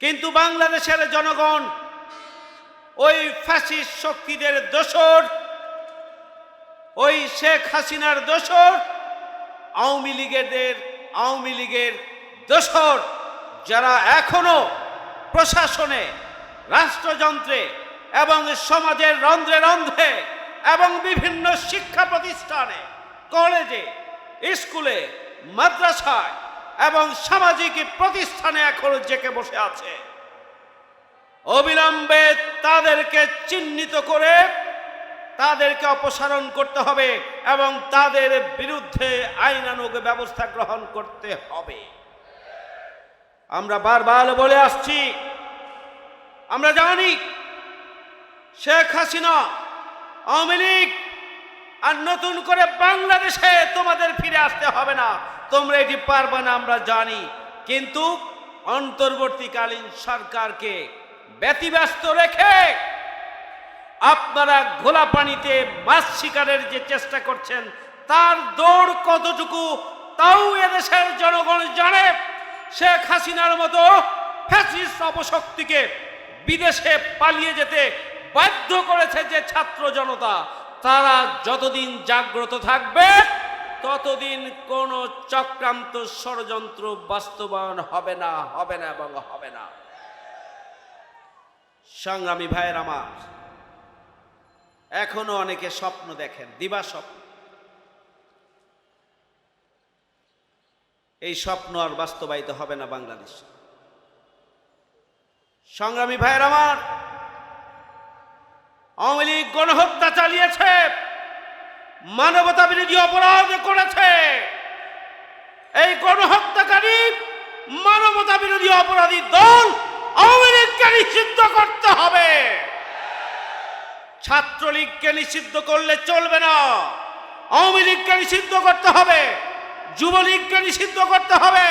কিন্তু বাংলাদেশের জনগণ ওই ফ্যাসিস্ট শক্তিদের দোসর ওই শেখ হাসিনার দোসর আওয়ামী লীগের আওয়ামী লীগের দোসর যারা এখনও প্রশাসনে, রাষ্ট্রযন্ত্রে এবং সমাজের রন্ধ্রে রন্ধ্রে এবং বিভিন্ন শিক্ষা প্রতিষ্ঠানে, কলেজে, স্কুলে, মাদ্রাসায় এবং সামাজিক প্রতিষ্ঠানে এখনও জেকে বসে আছে। অবিলম্বে তাদেরকে চিহ্নিত করে তাদেরকে অপসারণ করতে হবে এবং তাদের বিরুদ্ধে আইনানুগ ব্যবস্থা গ্রহণ করতে হবে। আমরা বারবার বলে আসছি, আমরা জানি শেখ হাসিনা, আওয়ামী লীগ আর নতুন করে বাংলাদেশে তোমাদের ফিরে আসতে হবে না। তোমরা এটি পারবে না, আমরা জানি। কিন্তু অন্তর্বর্তীকালীন সরকারকে ব্যতিব্যস্ত রেখে আপনারা ঘোলা পানিতে মাছ শিকারের যে চেষ্টা করছেন, তার দৌড় কতটুকু, তাও এদেশের জনগণ জানে। শেখ হাসিনার মতো অপশক্তিকে বিদেশে পালিয়ে যেতে বাধ্য করেছে যে ছাত্র জনতা, তারা যতদিন জাগ্রত থাকবে ততদিন কোন চক্রান্ত ষড়যন্ত্র বাস্তবায়ন হবে না হবে না এবং হবে না। সংগ্রামী ভাইয়ের আমার, এখনও অনেকে স্বপ্ন দেখেন, দিবা স্বপ্ন। এই স্বপ্ন আর বাস্তবায়িত হবে না বাংলাদেশ। সংগ্রামী ভাইয়ের আমার, আওয়ামী লীগ গণহত্যা চালিয়েছে। মানবতা বিরোধী অপরাধ করেছে। এই গণহত্যাকারী মানবতা বিরোধী অপরাধী দল আওয়ামী লীগকে নিষিদ্ধ করতে হবে। ছাত্রলীগকে নিষিদ্ধ করলে চলবে না। আওয়ামী লীগকে নিষিদ্ধ করতে হবে। যুবলীগকে নিষিদ্ধ করতে হবে।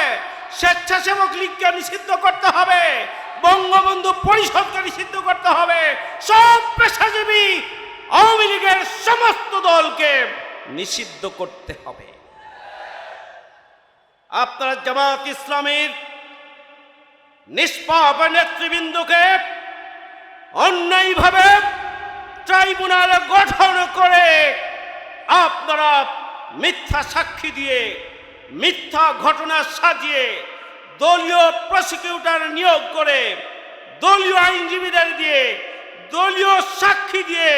স্বেচ্ছাসেবক লীগকে নিষিদ্ধ করতে হবে। বঙ্গবন্ধু পরিষদকে নিষিদ্ধ করতে হবে। সব পেশাজীবী আওয়ামী লীগের সমস্ত দলকে নিষিদ্ধ করতে হবে। আপনারা জামাত ইসলামের নিষ্পাপ নেতৃবৃন্দকে অন্যায়ভাবে ট্রাইব্যুনাল গঠন করে আপনারা মিথ্যা সাক্ষী দিয়ে, মিথ্যা ঘটনা সাজিয়ে দলীয় প্রসিকিউটর নিয়োগ করে, দলীয় আইনজীবীদের দিয়ে, দলীয় সাক্ষী দিয়ে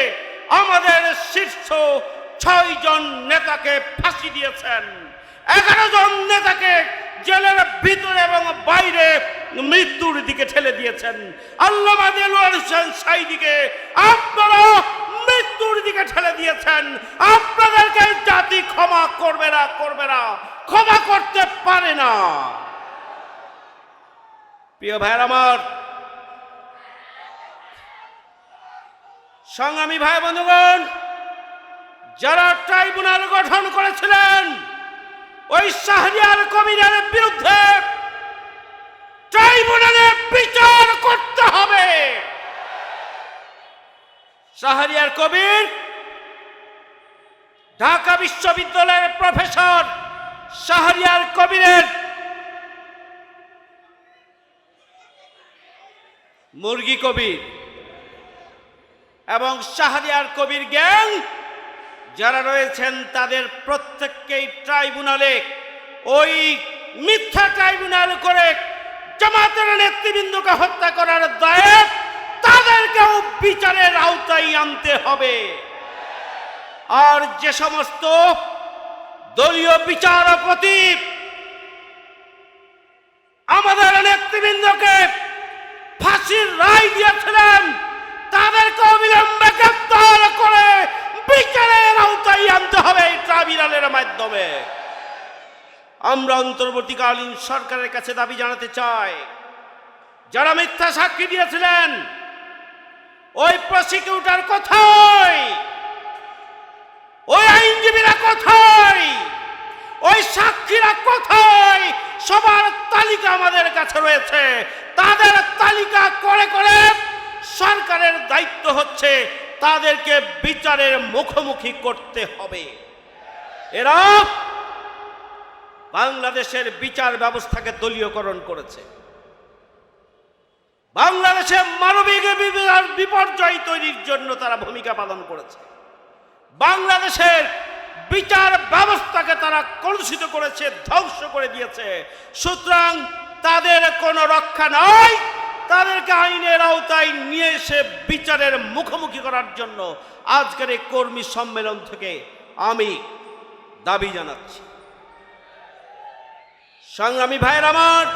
আমাদের শীর্ষ ছয় জন নেতাকে ফাঁসি দিয়েছেন। এগারো জন নেতাকে জেলের ভিতরে এবং বাইরে মৃত্যুর দিকে ঠেলে দিয়েছেন। আল্লামা দেলোয়ার সাইদিকে আপনারা মৃত্যুর দিকে ঠেলে দিয়েছেন। আপনাদেরকে জাতি ক্ষমা করবে না করবে না, ক্ষমা করতে পারে না। প্রিয় ভাইয়ের আমার সংগ্রামী ভাই বন্ধুগণ, যারা ট্রাইব্যুনাল গঠন করেছিলেন, ওই শাহরিয়ার কবিরের বিরুদ্ধে ট্রাইব্যুনালে বিচার করতে হবে। শাহরিয়ার কবির, ঢাকা বিশ্ববিদ্যালয়ের প্রফেসর শাহরিয়ার কবিরের মুরগি কবির। এবং শাহরিয়ার কবির গ্যাং, যারা রয়েছেন তাদের প্রত্যেককেই ট্রাইব্যুনালে, ওই মিথ্যা ট্রাইব্যুনাল করে জামাতের নেতৃবৃন্দকে হত্যা করার দায়ে তাদেরকেও বিচারের আওতায় আনতে হবে। আর যে সমস্ত দলীয় বিচারপতি আমাদের নেতৃবৃন্দকে ফাঁসির রায় দিয়েছিলেন তাদেরকে অবিলম্বে গ্রেপ্তার করে বিচারের আওতায় আনতে হবে এই ট্রাইব্যুনালের মাধ্যমে। আমরা অন্তর্বর্তীকালীন সরকারের কাছে দাবি জানাতে চাই, যারা মিথ্যা সাক্ষী দিয়েছিলেন, ওই প্রসিকিউটর কোথায়? ওই আইনজীবীরা কোথায়? ওই সাক্ষীরা কোথায়? সবার তালিকা আমাদের কাছে রয়েছে। তাদের তালিকা করে করে সরকারের দায়িত্ব হচ্ছে তাদেরকে বিচারের মুখোমুখি করতে হবে। এরা বাংলাদেশের বিচার ব্যবস্থাকে দলীয়করণ করেছে। বাংলাদেশে মানবিক বিপর্যয় তৈরির জন্য তারা ভূমিকা পালন করেছে। বাংলাদেশের বিচার ব্যবস্থাকে তারা কলুষিত করেছে, ধ্বংস করে দিয়েছে। সুতরাং তাদের কোনো রক্ষা নাই। তাদেরকে আইনের আওতায় নিয়ে এসে বিচারের মুখোমুখি করার জন্য আজকের এই কর্মী সম্মেলন থেকে আমি দাবি জানাচ্ছি। সংগ্রামী ভাইয়ের আমার,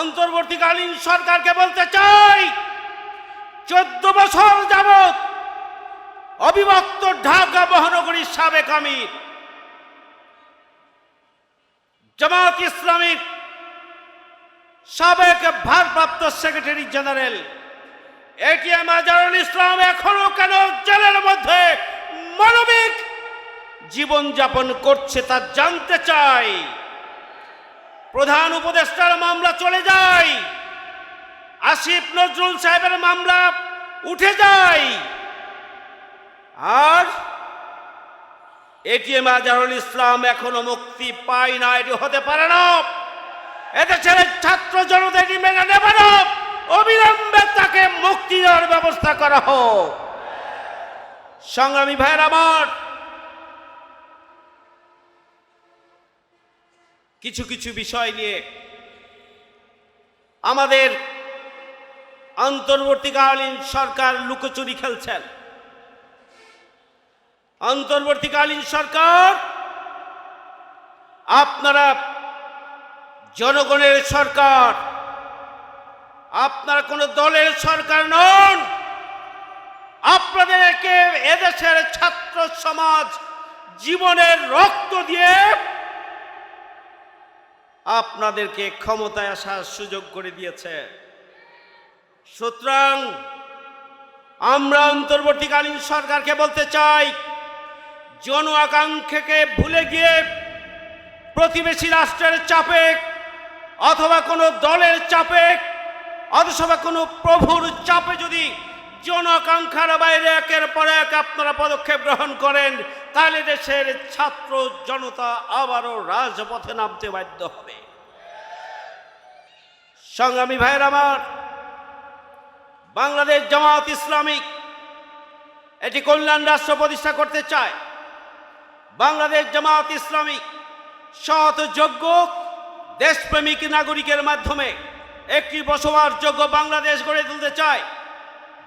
অন্তর্বর্তীকালীন সরকারকে বলতে চাই, চোদ্দ বছর যাবৎ অবিভক্ত ঢাকা মহানগরীর সাবেক আমির, জামাত ইসলামীর সাবেক ভারপ্রাপ্ত secretary general ATM Azharul Islam এখনও কেন জেলের মধ্যে মানবিক জীবন যাপন করছে তা জানতে চাই। প্রধান উপদেষ্টার মামলা চলে যায়। আসিফ নজরুল সাহেবের মামলা উঠে যায়। আর এটিএম আজহারুল ইসলাম এখনও মুক্তি পায় না, এটি হতে পারে না। এদেশের ছাত্র জনতা এটি মেনে নেবে না? অবিলম্বে তাকে মুক্তি দেওয়ার ব্যবস্থা করা হোক। সংগ্রামী ভাইয়ের আমার, কিছু কিছু বিষয় নিয়ে আমাদের অন্তর্বর্তীকালীন সরকার লুকোচুরি খেলছেন। অন্তর্বর্তীকালীন সরকার, আপনারা জনগণের সরকার। আপনারা কোনো দলের সরকার নন। আপনাদেরকে এদেশের ছাত্র সমাজ জীবনের রক্ত দিয়ে আপনাদেরকে ক্ষমতায় আসার সুযোগ করে দিয়েছে। সুতরাং আমরা অন্তর্বর্তীকালীন সরকারকে বলতে চাই, জন আকাঙ্ক্ষাকে ভুলে গিয়ে প্রতিবেশী রাষ্ট্রের চাপে অথবা কোনো দলের চাপে, অথবা কোনো প্রভুর চাপে যদি জন আকাঙ্ক্ষার বাইরে একের পর এক আপনারা পদক্ষেপ গ্রহণ করেন, তাহলে দেশের ছাত্র জনতা আবারও রাজপথে নামতে বাধ্য হবে। সংগ্রামী ভাইয়ের আমার, বাংলাদেশ জামাত ইসলামিক এটি কল্যাণ রাষ্ট্র প্রতিষ্ঠা করতে চায়। বাংলাদেশ জামাত ইসলামিক সৎ, যোগ্য দেশপ্রেমিক নাগরিকের মাধ্যমে একটি বসবাসযোগ্য বাংলাদেশ গড়ে তুলতে চায়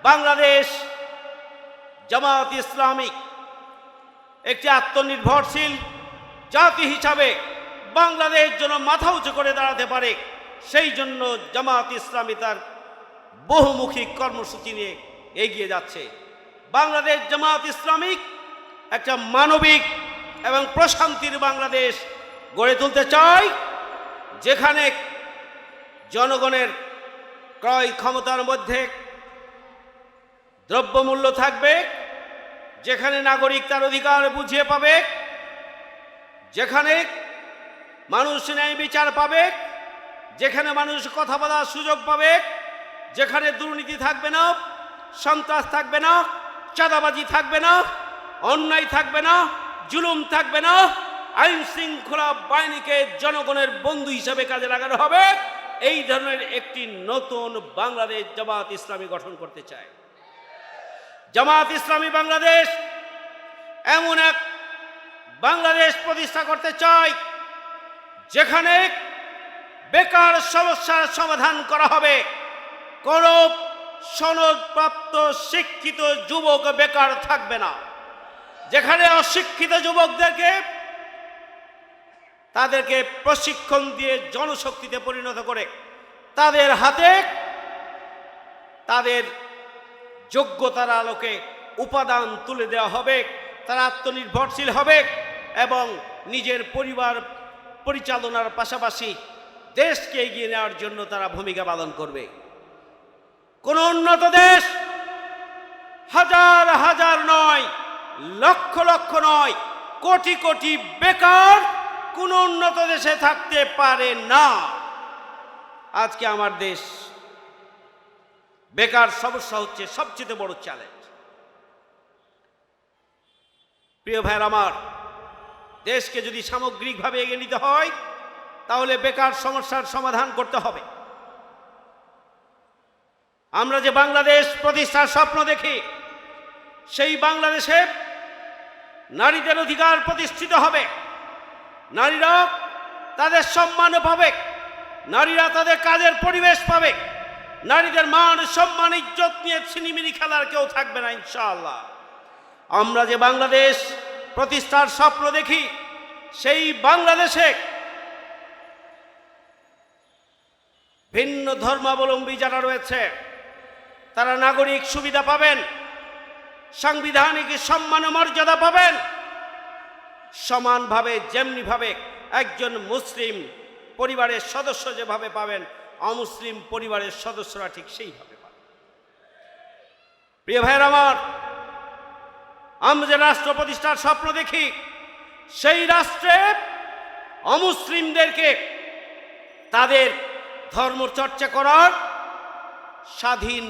বাংলাদেশ জামাত ইসলামিক একটি আত্মনির্ভরশীল জাতি হিসাবে বাংলাদেশ যেন মাথা উঁচু করে দাঁড়াতে পারে, সেই জন্য জামাত ইসলামী তার বহুমুখী কর্মসূচি নিয়ে এগিয়ে যাচ্ছে। বাংলাদেশ জামাত ইসলামিক একটা মানবিক এবং প্রশান্তির বাংলাদেশ গড়ে তুলতে চায়। যেখানে জনগণের ক্রয় ক্ষমতার মধ্যে দ্রব্যমূল্য থাকবে, যেখানে নাগরিক তার অধিকার বুঝিয়ে পাবে, যেখানে মানুষ ন্যায় বিচার পাবে, যেখানে মানুষ কথা বলার সুযোগ পাবে, যেখানে দুর্নীতি থাকবে না, সন্ত্রাস থাকবে না, চাঁদাবাজি থাকবে না, অন্যায় থাকবে না, জুলুম থাকবে না আইন শৃঙ্খলা বাহিনীকে জনগণের বন্ধু হিসাবে কাজে লাগানো হবে। এই ধরনের একটি নতুন বাংলাদেশ জামাত ইসলামী গঠন করতে চায়। জামাত ইসলামী বাংলাদেশ এমন এক বাংলাদেশ প্রতিষ্ঠা করতে চায়, যেখানে বেকার সমস্যার সমাধান করা হবে। কোন সনদপ্রাপ্ত শিক্ষিত যুবক বেকার থাকবে না, যেখানে অশিক্ষিত যুবকদেরকে তাদেরকে প্রশিক্ষণ দিয়ে জনশক্তিতে পরিণত করে তাদের হাতে তাদের যোগ্যতার আলোকে উপাদান তুলে দেওয়া হবে, তারা আত্মনির্ভরশীল হবে এবং নিজের পরিবার পরিচালনার পাশাপাশি দেশকে এগিয়ে নেওয়ার জন্য তারা ভূমিকা পালন করবে। কোন উন্নত দেশ হাজার হাজার নয়, লক্ষ লক্ষ নয়, কোটি কোটি বেকার কোন উন্নত দেশে থাকতে পারে না। আজকে আমার দেশ বেকার সমস্যা হচ্ছে সবচেয়ে বড় চ্যালেঞ্জ প্রিয় ভাইয়ের আমার, দেশকে যদি সামগ্রিকভাবে এগিয়ে নিতে হয়, তাহলে বেকার সমস্যার সমাধান করতে হবে। আমরা যে বাংলাদেশ প্রতিষ্ঠার স্বপ্ন দেখি, সেই বাংলাদেশে নারীদের অধিকার প্রতিষ্ঠিত হবে। নারীরা তাদের সম্মান পাবে, নারীরা তাদের কাজের পরিবেশ পাবে। নারীদের মান, সম্মান, ইজ্জত নিয়ে ছিনিমিনি খেলার কেউ থাকবে না, ইনশাআল্লাহ। আমরা যে বাংলাদেশ প্রতিষ্ঠার স্বপ্ন দেখি, সেই বাংলাদেশে ভিন্ন ধর্মাবলম্বী যারা রয়েছে, তারা নাগরিক সুবিধা পাবেন, সাংবিধানিক সম্মান মর্যাদা পাবেন সমানভাবে, যেমনিভাবে একজন মুসলিম পরিবারের সদস্য যেভাবে পাবেন, অমুসলিম পরিবারের সদস্যরা ঠিক সেইভাবে পাবেন। প্রিয় ভাইয়ের আমার, আমরা যে রাষ্ট্র প্রতিষ্ঠার স্বপ্ন দেখি, সেই রাষ্ট্রে অমুসলিমদেরকে তাদের ধর্ম চর্চা করার স্বাধীন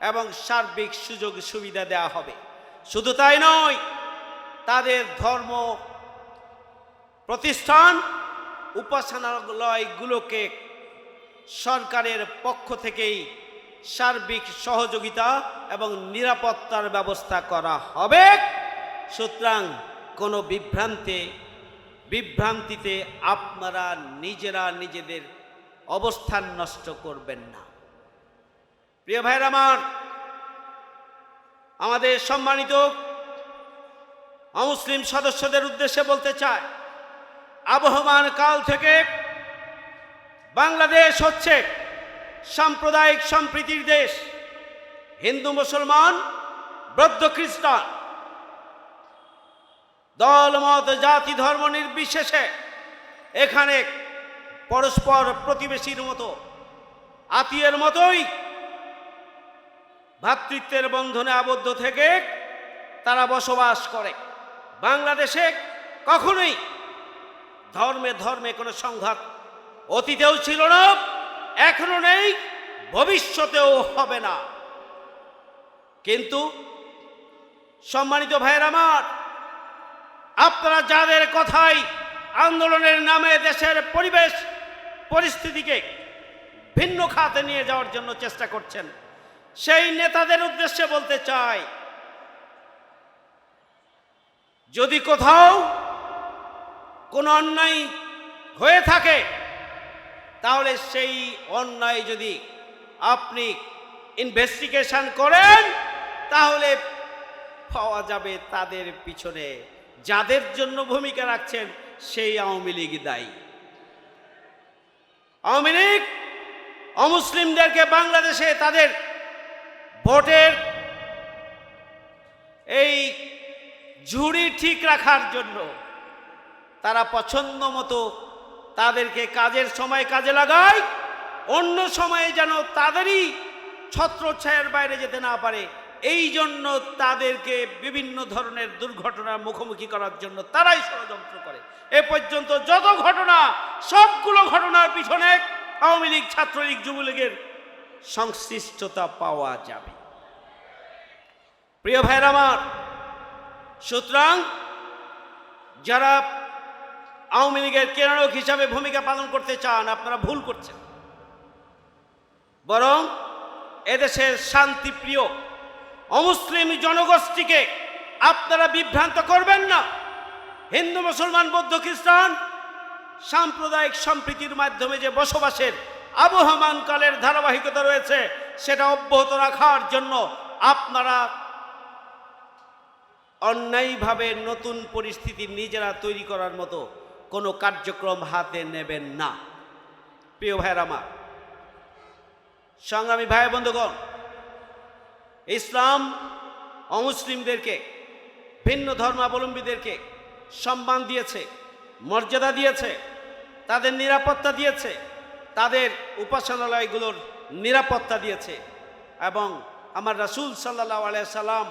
এবং সার্বিক সুযোগ সুবিধা দেওয়া হবে। শুধু তাই নয় তাদের ধর্ম প্রতিষ্ঠান উপাসনালয়গুলোকে সরকারের পক্ষ থেকেই সার্বিক সহযোগিতা এবং নিরাপত্তার ব্যবস্থা করা হবে। সুতরাং কোনো বিভ্রান্তে, বিভ্রান্তিতে আপনারা নিজেরা নিজেদের অবস্থান নষ্ট করবেন না। প্রিয় ভাইয়ের আমার, আমাদের সম্মানিত অমুসলিম সদস্যদের উদ্দেশ্যে বলতে চায় আবহমান কাল থেকে বাংলাদেশ হচ্ছে সাম্প্রদায়িক সম্প্রীতির দেশ। হিন্দু, মুসলমান, বৌদ্ধ, খ্রিস্টান। দলমত জাতি, ধর্ম নির্বিশেষে এখানে পরস্পর প্রতিবেশীর মতো, আত্মীয়ের মতোই ভ্রাতৃত্বের বন্ধনে আবদ্ধ থেকে তারা বসবাস করে। বাংলাদেশে কখনোই ধর্মে ধর্মে কোনো সংঘাত অতীতেও ছিল না, এখনও নেই, ভবিষ্যতেও হবে না। কিন্তু সম্মানিত ভাইয়ের আমার, আপনারা যাদের কথাই আন্দোলনের নামে দেশের পরিবেশ, পরিস্থিতিকে ভিন্ন খাতে নিয়ে যাওয়ার জন্য চেষ্টা করছেন, সেই নেতাদের উদ্দেশ্যে বলতে চাই যদি কোথাও কোনো অন্যায় হয়ে থাকে, তাহলে সেই অন্যায় যদি আপনি ইনভেস্টিগেশন করেন, তাহলে পাওয়া যাবে তাদের পিছনে। যাদের জন্য ভূমিকা রাখছেন, সেই আওয়ামী লীগ দায়ী। আওয়ামী লীগ অমুসলিমদেরকে বাংলাদেশে তাদের ভোটের এই ঝুড়ি ঠিক রাখার জন্য তারা পছন্দ মতো তাদেরকে কাজের সময় কাজে লাগায়, অন্য সময়ে যেন তাদেরই ছত্রছায়ার বাইরে যেতে না পারে। এই জন্য তাদেরকে বিভিন্ন ধরনের দুর্ঘটনার মুখোমুখি করার জন্য তারাই ষড়যন্ত্র করে। এ পর্যন্ত যত ঘটনা, সবগুলো ঘটনার পিছনে আওয়ামী লীগ, ছাত্রলীগ, যুবলীগের সংশ্লিষ্টতা পাওয়া যাবে। প্রিয় ভাইয়ের আমার সুতরাং যারা আওয়ামী লীগের কেরানক হিসাবে ভূমিকা পালন করতে চান, আপনারা ভুল করছেন। বরং এদেশের শান্তিপ্রিয় অমুসলিম জনগোষ্ঠীকে আপনারা বিভ্রান্ত করবেন না। হিন্দু, মুসলমান, বৌদ্ধ, খ্রিস্টান সাম্প্রদায়িক সম্প্রীতির মাধ্যমে যে বসবাসের আবহমান কালের ধারাবাহিকতা রয়েছে, সেটা অব্যাহত রাখার জন্য আপনারা অন্যায়ভাবে নতুন পরিস্থিতি নিজেরা তৈরি করার মতো কোনো কার্যক্রম হাতে নেবেন না। প্রিয় ভাইয়ের আমার, সংগ্রামী ভাই বন্ধুগণ, ইসলাম অমুসলিমদেরকে, ভিন্ন ধর্মাবলম্বীদেরকে সম্মান দিয়েছে, মর্যাদা দিয়েছে, তাদের নিরাপত্তা দিয়েছে, তাদের উপাসনালয়গুলোর নিরাপত্তা দিয়েছে এবং আমার রাসূল সাল্লাহ আলিয়া সাল্লাম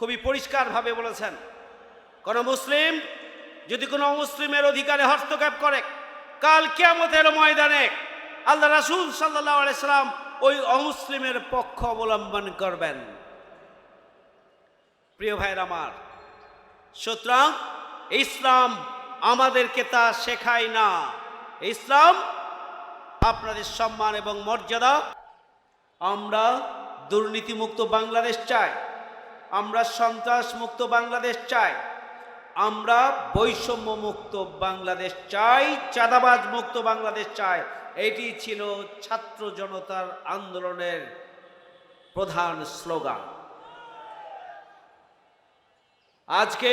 খুবই পরিষ্কারভাবে বলেছেন, কোন মুসলিম যদি কোনো মুসলিমের অধিকারে হস্তক্ষেপ করে, কাল কেয়ামতের ময়দানে আল্লাহ রাসুল সাল্লাহ আলাইসাল্লাম ওই অমুসলিমের পক্ষ অবলম্বন করবেন। প্রিয় ভাইয়ের আমার, সুতরাং ইসলাম আমাদেরকে তা শেখায় না। ইসলাম আপনাদের সম্মান এবং মর্যাদা আমরা দুর্নীতিমুক্ত বাংলাদেশ চাই। আমরা সন্ত্রাস মুক্ত বাংলাদেশ চাই। আমরা বৈষম্য মুক্ত বাংলাদেশ চাই চাঁদাবাজ মুক্ত বাংলাদেশ চাই। এটি ছিল ছাত্র জনতার আন্দোলনের প্রধান স্লোগান। আজকে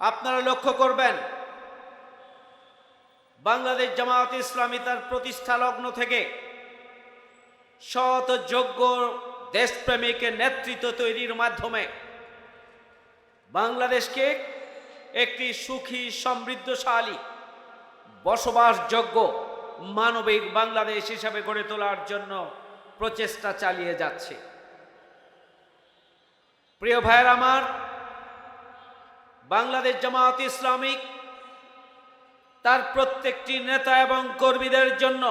আপনারা লক্ষ্য করবেন, বাংলাদেশ জামায়াত ইসলামী তার প্রতিষ্ঠা লগ্ন থেকে সৎ, যোগ্য দেশপ্রেমিক নেতৃত্ব তৈরির মাধ্যমে বাংলাদেশকে একটি সুখী, সমৃদ্ধশালী, বসবাসযোগ্য, মানবিক বাংলাদেশ হিসাবে গড়ে তোলার জন্য প্রচেষ্টা চালিয়ে যাচ্ছে। প্রিয় ভাইয়ের আমার, বাংলাদেশ জামায়াত ইসলামিক তার প্রত্যেকটি নেতা এবং কর্মীদের জন্য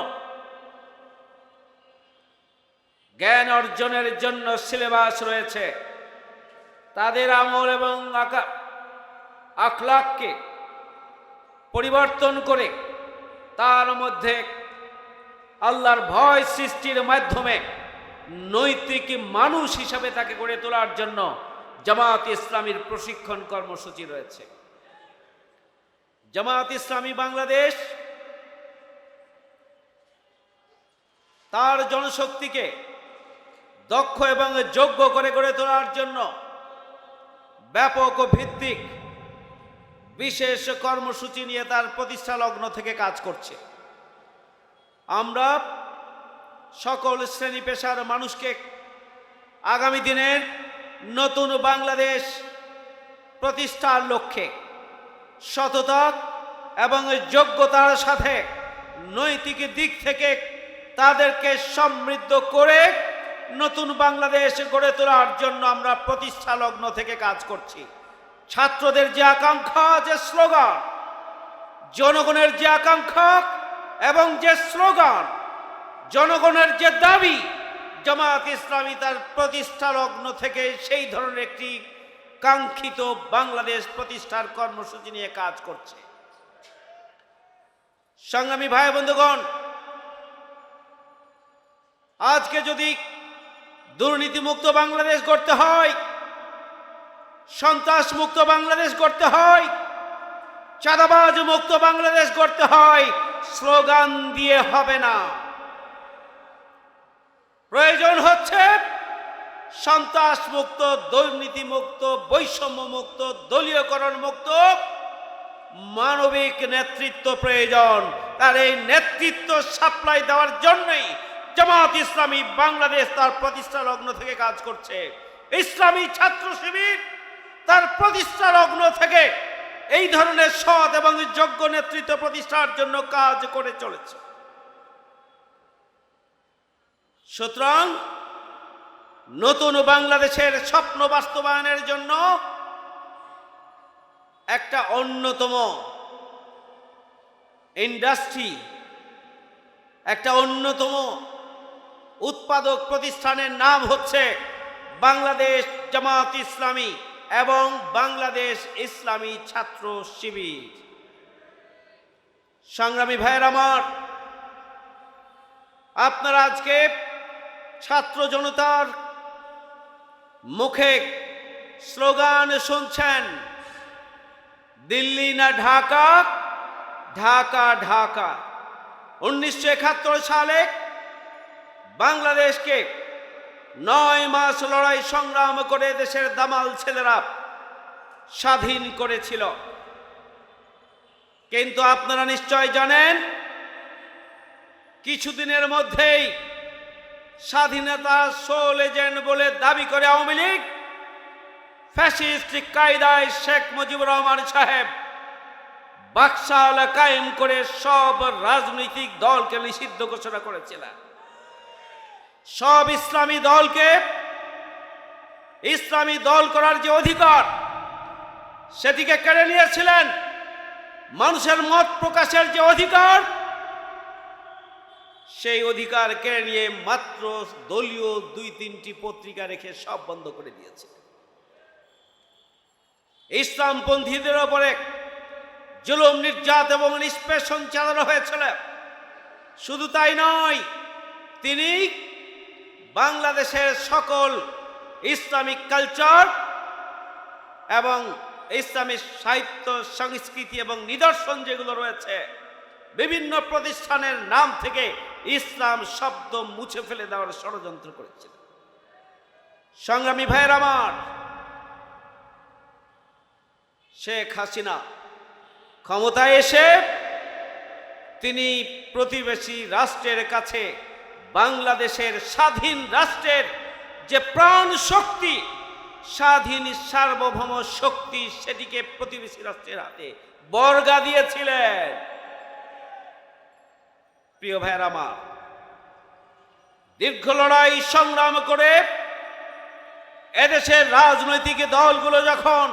জ্ঞান অর্জনের জন্য সিলেবাস রয়েছে। তাদের আমল এবং আখলাককে পরিবর্তন করে তার মধ্যে আল্লাহর ভয় সৃষ্টির মাধ্যমে নৈতিক মানুষ হিসাবে তাকে গড়ে তোলার জন্য জামায়াত ইসলামীর প্রশিক্ষণ কর্মসূচি রয়েছে। জামায়াত ইসলামী বাংলাদেশ তার জনশক্তিকে দক্ষ এবং যোগ্য করে গড়ে তোলার জন্য ব্যাপক ভিত্তিক বিশেষ কর্মসূচি নিয়ে তার প্রতিষ্ঠা লগ্ন থেকে কাজ করছে। আমরা সকল শ্রেণি পেশার মানুষকে আগামী দিনের নতুন বাংলাদেশ প্রতিষ্ঠার লক্ষ্যে সততা এবং যোগ্যতার সাথে নৈতিক দিক থেকে তাদেরকে সমৃদ্ধ করে নতুন বাংলাদেশ গড়ে তোলার জন্য আমরা প্রতিষ্ঠা লগ্ন থেকে কাজ করছি। ছাত্রদের যে আকাঙ্ক্ষা, যে স্লোগান, জনগণের যে আকাঙ্ক্ষা এবং যে স্লোগান, জনগণের যে দাবি, জামায়াত ইসলামী তার প্রতিষ্ঠা লগ্ন থেকে সেই ধরনের একটি কাঙ্ক্ষিত বাংলাদেশ প্রতিষ্ঠার কর্মসূচি নিয়ে কাজ করছে। সংগ্রামী ভাই বন্ধুগণ, আজকে যদি দুর্নীতিমুক্ত বাংলাদেশ গড়তে হয় সন্ত্রাস মুক্ত বাংলাদেশ গড়তে হয় চাঁদাবাজ মুক্ত বাংলাদেশ গড়তে হয়, স্লোগান দিয়ে হবে না। প্রয়োজন হচ্ছে সন্ত্রাস মুক্ত দুর্নীতি মুক্ত বৈষম্য মুক্ত দলীয়করণ মুক্ত মানবিক নেতৃত্ব প্রয়োজন। তার এই নেতৃত্ব সাপ্লাই দেওয়ার জন্যই জামাত ইসলামী বাংলাদেশ তার প্রতিষ্ঠা লগ্ন থেকে কাজ করছে। ইসলামী ছাত্র শিবির তার প্রতিষ্ঠা লগ্ন থেকে এই ধরনের সৎ এবং যোগ্য নেতৃত্ব প্রতিষ্ঠার জন্য কাজ করে চলেছে। সুতরাং নতুন বাংলাদেশের স্বপ্ন বাস্তবায়নের জন্য একটা অন্যতম ইন্ডাস্ট্রি, একটা অন্যতম উৎপাদক প্রতিষ্ঠানের নাম হচ্ছে বাংলাদেশ জামাত ইসলামী এবং বাংলাদেশ ইসলামী ছাত্র শিবির। সংগ্রামী ভাইয়ের আমার, আপনারা আজকে ছাত্র জনতার মুখে স্লোগান শুনছেন, দিল্লি না ঢাকা? ঢাকা ঢাকা। উনিশশো একাত্তর সালে বাংলাদেশকে নয় মাস লড়াই সংগ্রাম করে দেশের দামাল ছেলেরা স্বাধীন করেছিল। কিন্তু আপনারা নিশ্চয় জানেন, কিছুদিনের মধ্যেই স্বাধীনতা সোল এজেন্ট বলে দাবি করে আওয়ামী লীগ, ফ্যাসিস্ট কায়দায় শেখ মুজিবুর রহমান সাহেব বাকশাল কায়েম করে সব রাজনৈতিক দলকে নিষিদ্ধ ঘোষণা করেছিলেন। সব ইসলামী দলকে ইসলামী দল করার যে অধিকার, সেটিকে কেড়ে নিয়েছিলেন মানুষের মত প্রকাশের যে অধিকার, সেই অধিকার কেড়ে নিয়ে মাত্র দলীয় দুই তিনটি পত্রিকা রেখে সব বন্ধ করে দিয়েছে। ইসলামপন্থীদের ওপরে জুলুম, নির্যাত এবং নিষ্পেষণ চালানো হয়েছিল। শুধু তাই নয় তিনি বাংলাদেশের সকল ইসলামিক কালচার এবং ইসলামিক সাহিত্য, সংস্কৃতি এবং নিদর্শন যেগুলো রয়েছে, বিভিন্ন প্রতিষ্ঠানের নাম থেকে ইসলাম শব্দ মুছে ফেলে দেওয়ার ষড়যন্ত্র করেছিল। সংগ্রামী ভাইয়ের আমার, শেখ হাসিনা ক্ষমতায় এসে তিনি প্রতিবেশী রাষ্ট্রের কাছে বাংলাদেশের স্বাধীন রাষ্ট্রের যে প্রাণ শক্তি, স্বাধীন সার্বভৌম শক্তি, সেটিকে প্রতিবেশী রাষ্ট্রের হাতে বর্গা দিয়েছিলেন। প্রিয় ভাইয়ের আমার, দীর্ঘ লড়াই সংগ্রাম করে এদেশের রাজনৈতিক দলগুলো যখন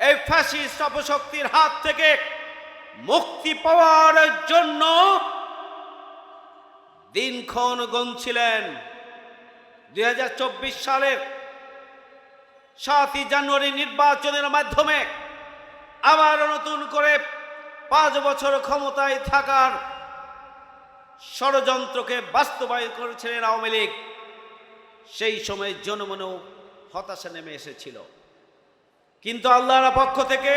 এই ফ্যাসিস্ট অপশক্তির হাত থেকে মুক্তি পাওয়ার জন্য দিনক্ষণ গনছিলেন দুই সালের সাতই জানুয়ারি নির্বাচনের মাধ্যমে আবার নতুন করে পাঁচ বছর ক্ষমতায় থাকার ষড়যন্ত্রকে বাস্তবায়ন করেছিলেন আওয়ামী লীগ। সেই সময় জনমনেও হতাশা নেমে এসেছিল। কিন্তু আল্লাহর পক্ষ থেকে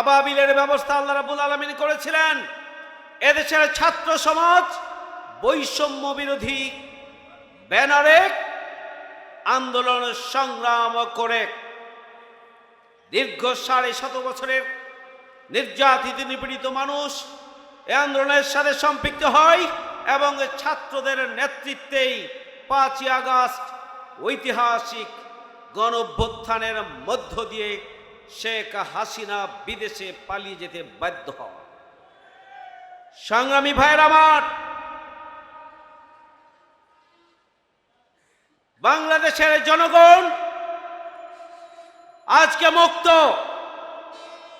আবাবিলের ব্যবস্থা আল্লাহ রাবুল আলমিন করেছিলেন। এদেশের ছাত্র সমাজ বৈষম্য বিরোধী ব্যানারে আন্দোলন সংগ্রাম করে। দীর্ঘ সাড়ে শত বছরের নির্যাতিত, নিপীড়িত মানুষ এ আন্দোলনের সাথে সম্পৃক্ত হয় এবং ছাত্রদের নেতৃত্বেই পাঁচই আগস্ট ঐতিহাসিক গণভ্যুত্থানের মধ্য দিয়ে শেখ হাসিনা বিদেশে পালিয়ে যেতে বাধ্য হয় সংগ্রামী ভাইয়ের আমার বাংলাদেশের জনগণ আজকে মুক্ত।